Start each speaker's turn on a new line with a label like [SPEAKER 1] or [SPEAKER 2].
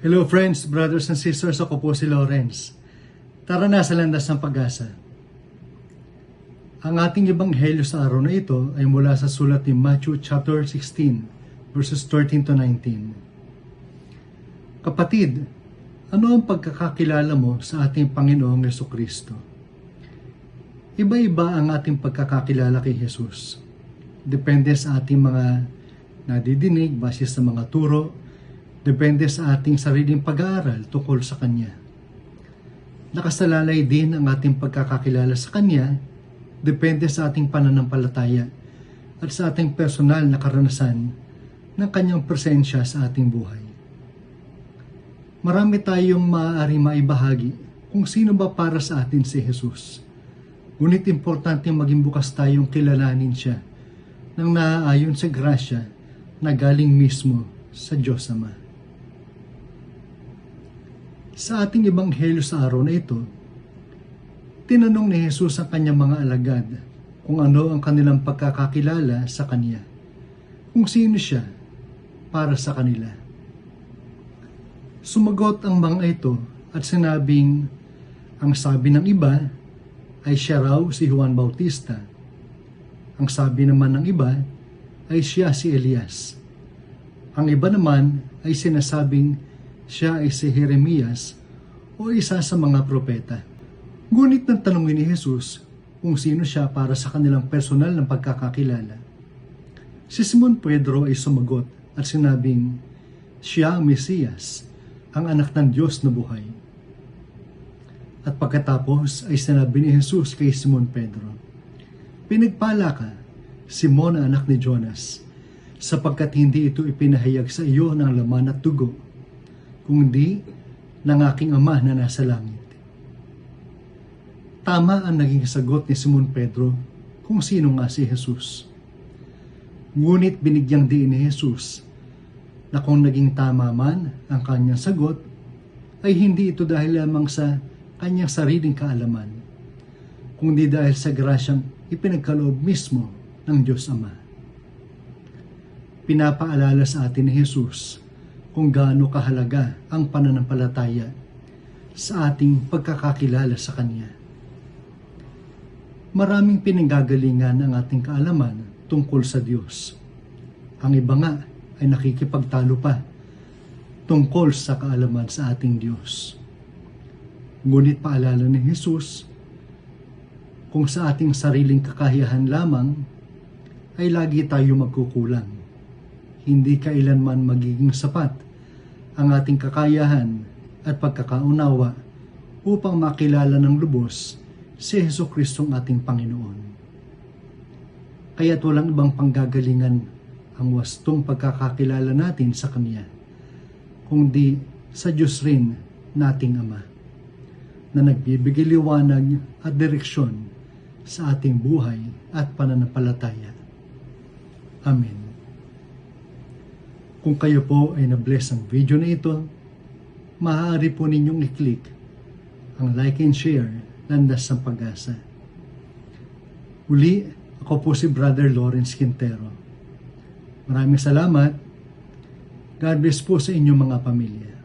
[SPEAKER 1] Hello friends, brothers and sisters, ako po si Lawrence. Tara na sa landas ng pag-asa. Ang ating ebanghelyo sa araw na ito ay mula sa sulat ni Matthew chapter 16 verses 13 to 19. Kapatid, ano ang pagkakakilala mo sa ating Panginoong Yeso Kristo? Iba-iba ang ating pagkakakilala kay Jesus. Depende sa ating mga nadidinig base sa mga turo, depende sa ating sariling pag-aaral tungkol sa Kanya. Nakasalalay din ang ating pagkakakilala sa Kanya, depende sa ating pananampalataya at sa ating personal na karanasan ng Kanyang presensya sa ating buhay. Marami tayong maaari maibahagi kung sino ba para sa atin si Jesus. Ngunit importante maging bukas tayong kilalanin siya nang naaayon sa grasya na galing mismo sa Diyos Ama. Sa ating ebanghelyo sa araw na ito, tinanong ni Jesus ang kanyang mga alagad kung ano ang kanilang pagkakakilala sa Kanya, kung sino siya para sa kanila. Sumagot ang mga ito at sinabing ang sabi ng iba ay siya raw si Juan Bautista. Ang sabi naman ng iba ay siya si Elias. Ang iba naman ay sinasabing siya ay si Jeremias o isa sa mga propeta. Ngunit nang tanongin ni Jesus kung sino siya para sa kanilang personal na pagkakakilala. Si Simon Pedro ay sumagot at sinabing, siya ang Mesiyas, ang anak ng Diyos na buhay. At pagkatapos ay sinabi ni Jesus kay Simon Pedro, Pinagpala ka, Simon na anak ni Jonas, sapagkat hindi ito ipinahayag sa iyo ng laman at dugo, kundi ng aking ama na nasa langit. Tama ang naging sagot ni Simon Pedro kung sino nga si Jesus. Ngunit binigyang diin ni Jesus na kung naging tama man ang kanyang sagot, ay hindi ito dahil lamang sa kanyang sariling kaalaman, kundi dahil sa grasyang ipinagkaloob mismo ng Diyos Ama. Pinapaalala sa atin ni Jesus kung gaano kahalaga ang pananampalataya sa ating pagkakakilala sa Kanya. Maraming pinanggagalingan ang ating kaalaman tungkol sa Diyos. Ang iba nga ay nakikipagtalo pa tungkol sa kaalaman sa ating Diyos. Ngunit paalala ni Jesus, kung sa ating sariling kakayahan lamang, ay lagi tayo magkukulang. Hindi kailanman magiging sapat ang ating kakayahan at pagkakaunawa upang makilala ng lubos si Heso Kristong ating Panginoon. Kaya't walang ibang panggagalingan ang wastong pagkakakilala natin sa Kanya, kundi sa Diyos rin nating Ama, na nagbibigay liwanag at direksyon sa ating buhay at pananampalataya. Amen. Kung kayo po ay na-bless ang video na ito, maaari po ninyong i-click ang like and share landas ng pag-asa. Uli, ako po si Brother Lawrence Quintero. Maraming salamat. God bless po sa inyong mga pamilya.